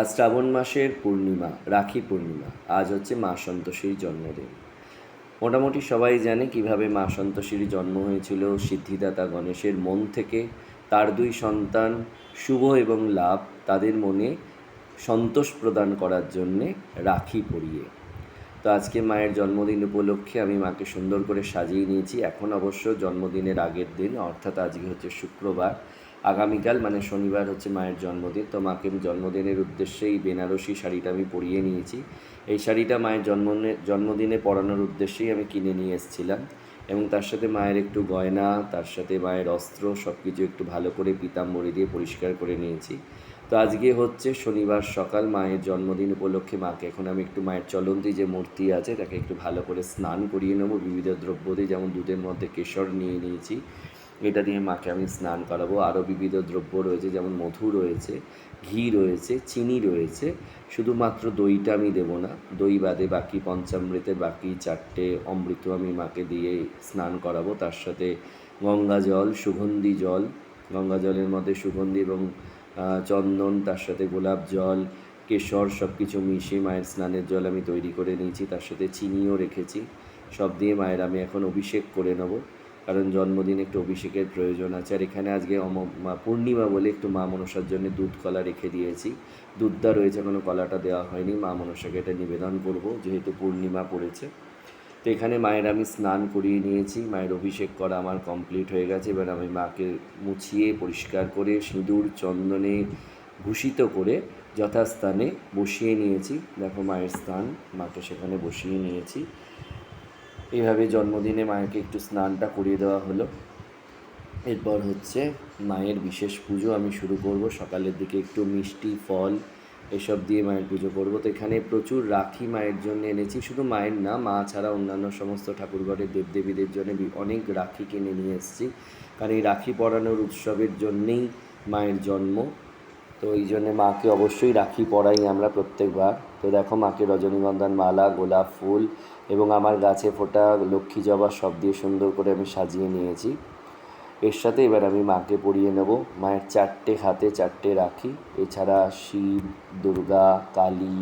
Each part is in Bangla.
আজ শ্রাবণ মাসের পূর্ণিমা, রাখি পূর্ণিমা। আজ হচ্ছে মা সন্তোষীর জন্মদিন। মোটামুটি সবাই জানে কীভাবে মা সন্তোষীর জন্ম হয়েছিল। সিদ্ধিদাতা গণেশের মন থেকে তার দুই সন্তান শুভ এবং লাভ তাদের মনে সন্তোষ প্রদান করার জন্যে রাখি পরিয়ে। তো আজকে মায়ের জন্মদিন উপলক্ষে আমি মাকে সুন্দর করে সাজিয়ে নিয়েছি। এখন অবশ্য জন্মদিনের আগের দিন, অর্থাৎ আজকে হচ্ছে শুক্রবার। আগামীকাল মানে শনিবার হচ্ছে মায়ের জন্মদিন, তো মাকে জন্মদিনের উদ্দেশ্যে এই বেনারসি শাড়িটা আমি পরিয়ে নিয়েছি। এই শাড়িটা মায়ের জন্মদিনে জন্মদিনে পরানোর উদ্দেশ্যেই আমি কিনে নিয়ে এসেছিলাম এবং তার সাথে মায়ের একটু গয়না, তার সাথে মায়ের অস্ত্র সব কিছু একটু ভালো করে পিতাম্বরি দিয়ে পরিষ্কার করে নিয়েছি। তো আজকে হচ্ছে শনিবার সকাল, মায়ের জন্মদিন উপলক্ষে মাকে এখন আমি একটু মায়ের চলন্তি যে মূর্তি আছে, তাকে একটু ভালো করে স্নান করিয়ে নেব। বিবিধ দ্রব্য দিয়ে যেমন দুধের মধ্যে কেশর নিয়ে নিয়েছি এটা দিয়ে মাকে আমি স্নান করাবো। আরও বিবিধ দ্রব্য রয়েছে, যেমন মধু রয়েছে, ঘি রয়েছে, চিনি রয়েছে। শুধুমাত্র দইটা আমি দেবো না, দই বাদে বাকি পঞ্চামৃতের বাকি চারটে অমৃত আমি মাকে দিয়ে স্নান করাবো। তার সাথে গঙ্গা জল, সুগন্ধি জল, গঙ্গা জলের মধ্যে সুগন্ধি এবং চন্দন, তার সাথে গোলাপ জল, কেশর সব কিছু মিশিয়ে মায়ের স্নানের জল আমি তৈরি করে নিয়েছি। তার সাথে চিনিও রেখেছি। সব দিয়ে মায়ের আমি এখন অভিষেক করে নেব। কারণ জন্মদিন একটু অভিষেকের প্রয়োজন আছে। আর এখানে আজকে অম- পূর্ণিমা বলে একটু মা মনসার জন্য দুধ কলা রেখে দিয়েছি। দুধটা রয়েছে কোনো কলাটা দেওয়া হয়নি। মা মনসাকে এটা নিবেদন করব, যেহেতু পূর্ণিমা পড়েছে। তো এখানে মায়ের আমি স্নান করিয়ে নিয়েছি। মায়ের অভিষেক করা আমার কমপ্লিট হয়ে গেছে। এবার আমি মাকে মুছিয়ে পরিষ্কার করে, সিঁদুর, চন্দনে ভূষিত করে যথাস্থানে বসিয়ে নিয়েছি। দেখো মায়ের স্থান, মাকে সেখানে বসিয়ে নিয়েছি। এইভাবে জন্মদিনে মায়েরকে একটু স্নানটা করিয়ে দেওয়া হলো। এরপর হচ্ছে মায়ের বিশেষ পুজো আমি শুরু করব। সকালের দিকে একটু মিষ্টি, ফল এসব দিয়ে মায়ের পুজো করব। তো এখানে প্রচুর রাখি মায়ের জন্য এনেছি। শুধু মায়ের না, মা ছাড়া অন্যান্য সমস্ত ঠাকুরঘরের দেবদেবীদের জন্য অনেক রাখি কিনে নিয়ে এসেছি। কারণ এই রাখি পরানোর উৎসবের জন্যেই মায়ের জন্ম। তো এই জন্যে মাকে অবশ্যই রাখি পরাই আমরা প্রত্যেকবার। তো দেখো মাকে রজনীগন্ধার মালা, গোলাপ ফুল এবং আমার গাছে ফোটা লক্ষ্মী জবা সব দিয়ে সুন্দর করে আমি সাজিয়ে নিয়েছি। এর সাথে এবার আমি মাকে পরিয়ে নেব। মায়ের চারটে হাতে চারটে রাখি। এছাড়া শিব, দুর্গা, কালী,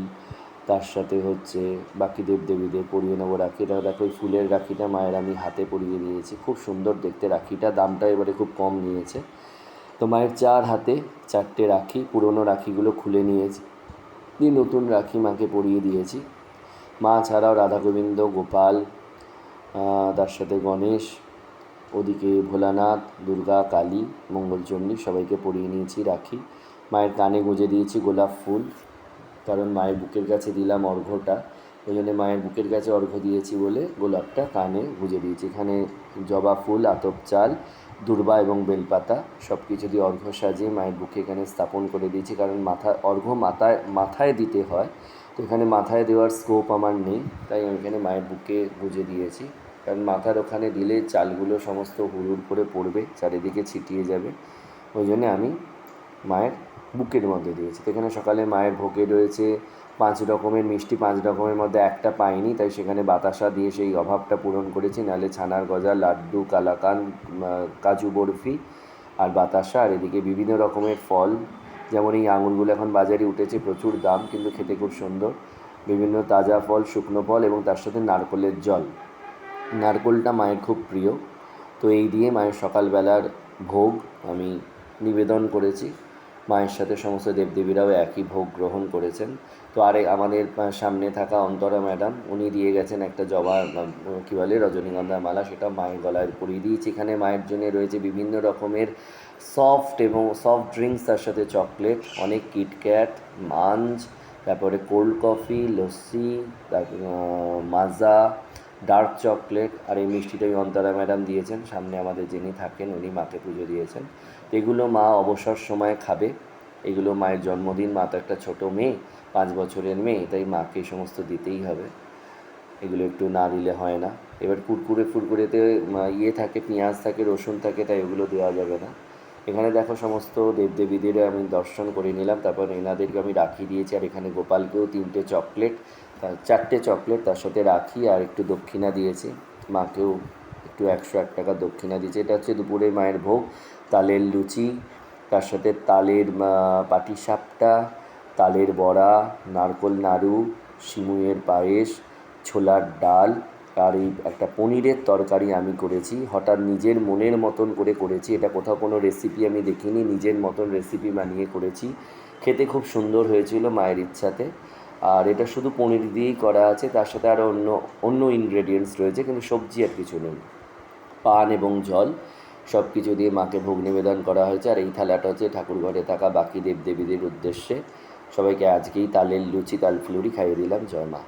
তার সাথে হচ্ছে বাকি দেবদেবীদের পরিয়ে নেব রাখিটা। দেখো ওই ফুলের রাখিটা মায়ের আমি হাতে পরিয়ে নিয়েছি খুব সুন্দর দেখতে রাখিটা। দামটা এবারে খুব কম নিয়েছে। তো মায়ের চার হাতে চারটে রাখি, পুরনো রাখিগুলো খুলে নিয়েছি। দিয়ে নতুন রাখি মাকে পরিয়ে দিয়েছি। মা ছাড়াও রাধা গোবিন্দ গোপাল তার সাথে গণেশ, ওদিকে ভোলানাথ, দুর্গা, কালী, মঙ্গলচণ্ডী সবাইকে পরিয়ে নিয়েছি রাখি। মায়ের কানে গুঁজে দিয়েছি গোলাপ ফুল, কারণ মায়ের বুকের কাছে দিলাম অর্ঘ্যটা। ওই জন্য মায়ের বুকের কাছে অর্ঘ্য দিয়েছি বলে গোলাপটা কানে গুঁজে দিয়েছি। এখানে জবা ফুল, আতপ চাল, দুর্বা এবং বেলপাতা সব কিছু দিয়ে অর্ঘ্য সাজিয়ে মায়ের বুকে এখানে স্থাপন করে দিয়েছি। কারণ মাথা, অর্ঘ্য মাথায় মাথায় দিতে হয়। তো এখানে মাথায় দেওয়ার স্কোপ আমার নেই, তাই আমি এখানে মায়ের বুকে গুঁজে দিয়েছি। কারণ মাথার ওখানে দিলে চালগুলো সমস্ত হুড়ুর করে পড়বে, চারিদিকে ছিটিয়ে যাবে। ওই জন্যে আমি মায়ের বুকের মধ্যে দিয়েছে। তো এখানে সকালে মায়ের ভোগে রয়েছে পাঁচ রকমের মিষ্টি, পাঁচ রকমের মধ্যে একটা পাইনি তাই সেখানে বাতাসা দিয়ে সেই অভাবটা পূরণ করেছি। নাহলে ছানার গজা, লাড্ডু, কালাকান কাজু বরফি আর বাতাসা আর এদিকে বিভিন্ন রকমের ফল। যেমন এই আঙুরগুলো এখন বাজারে উঠেছে প্রচুর দাম, কিন্তু খেতে খুব সুন্দর। বিভিন্ন তাজা ফল, শুকনো ফল এবং তার সাথে নারকলের জল। নারকোলটা মায়ের খুব প্রিয়। তো এই দিয়ে মায়ের সকালবেলার ভোগ আমি নিবেদন করেছি। মায়ের সাথে সমস্ত দেবদেবীরাও একই ভোগ গ্রহণ করেছেন। তো আরে আমাদের সামনে থাকা অন্তরা ম্যাডাম, উনি দিয়ে গেছেন একটা জবা কী বলে রজনীগন্ধার মালা, সেটা মায়ের গলায় পরিয়ে দিয়েছি। এখানে মায়ের জন্য রয়েছে বিভিন্ন রকমের সফট এবং সফট ড্রিঙ্কস, তার সাথে চকলেট, অনেক কিটক্যাট মাঞ্চ তারপরে কোল্ড কফি, লস্যি, তারপর মাজা ডার্ক চকলেট আর এই মিষ্টিটা ওই অন্তরা ম্যাডাম দিয়েছেন। সামনে আমাদের যিনি থাকেন, উনি মাকে পুজো দিয়েছেন। এগুলো মা অবসর সময়ে খাবে। এগুলো মায়ের জন্মদিন, মা তো একটা ছোটো মেয়ে, পাঁচ বছরের মেয়ে, তাই মাকে এই সমস্ত দিতেই হবে। এগুলো একটু না দিলে হয় না। এবার কুরকুরে ফুরকুরেতে ইয়ে থাকে, পেঁয়াজ থাকে, রসুন থাকে, তাই ওগুলো দেওয়া যাবে না। এখানে দেখো সমস্ত দেবদেবীদের আমি দর্শন করে নিলাম। তারপর এনাদেরকে আমি রাখি দিয়েছি। আর এখানে গোপালকেও তিনটে চকলেট চারটে চকলেট তার সাথে রাখি আর একটু দক্ষিণা দিয়েছি। মাকেও একটু একশো এক টাকা দক্ষিণা দিয়েছি। এটা হচ্ছে দুপুরে মায়ের ভোগ, তালের লুচি, তার সাথে তালের পাটি সাপটা, তালের বড়া, নারকোল নাড়ু সিমুইয়ের পায়েস, ছোলার ডাল আর এই একটা পনিরের তরকারি আমি করেছি। হঠাৎ নিজের মনের মতন করে করেছি। এটা কোথাও কোনো রেসিপি আমি দেখিনি। নিজের মতন রেসিপি বানিয়ে করেছি। খেতে খুব সুন্দর হয়েছিল মায়ের ইচ্ছাতে। আর এটা শুধু পনির দিয়েই করা আছে, তার সাথে আরও অন্য অন্য ইনগ্রেডিয়েন্টস রয়েছে, কিন্তু সবজি আর কিছু নেই। পান এবং জল সব কিছু দিয়ে মাকে ভোগ নিবেদন করা হয়েছে, আর এই থালাটা হচ্ছে ঠাকুরঘরে থাকা বাকি দেবদেবীদের উদ্দেশ্যে। সবাইকে আজকেই তালের লুচি তাল ফুলুরি খাইয়ে দিলাম। জয় মা।